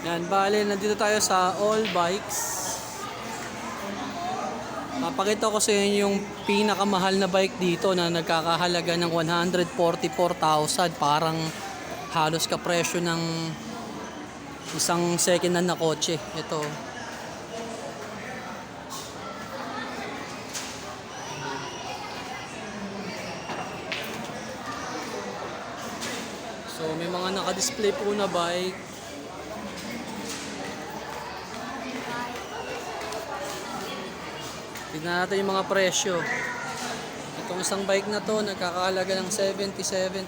Yan, bale, nandito tayo sa All Bikes. Papakita ko sa inyo yung pinakamahal na bike dito na nagkakahalaga ng 144,000. Parang halos kapresyo ng isang second hand na kotse. Ito. So may mga naka-display po na bike. Tignan natin yung mga presyo. Itong isang bike na to, nagkakahalaga ng 77,900.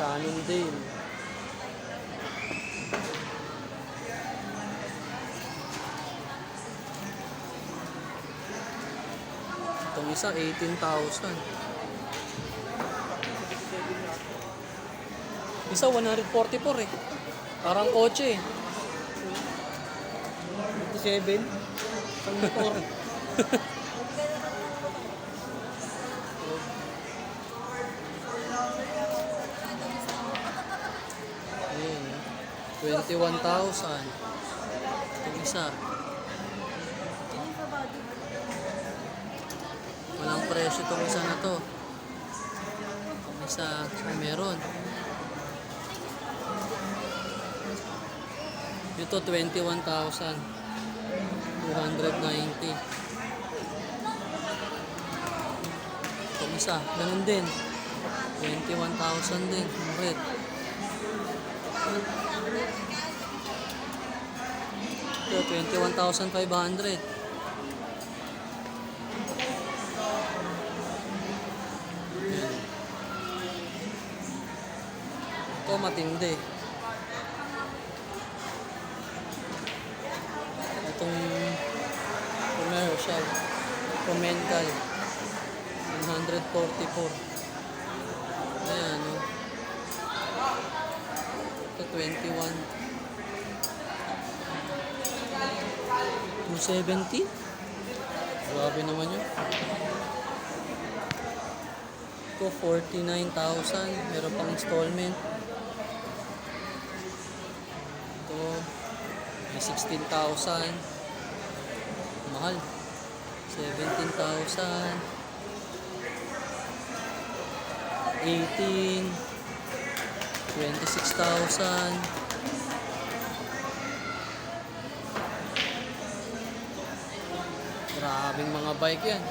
Cannondale. Itong isa, 18,000. Isa 144 eh. Parang kotse eh. 27. Pang motor. Ayun. 21,000. Itong isa. Walang presyo itong isa na to. Itong isa, meron. Ito 21,000. 290. Itong isa, ganun din. 21,000 din. Red. Ito, 21,500. Yan. Ito matindi. Commental, 144. Ayan, oh. Ito 21. 270? Grabe naman yun. Ito 49,000. Meron pang installment. Ito may 16,000. Mahal. 17,000. 18 26,000 Grabing mga bike yan.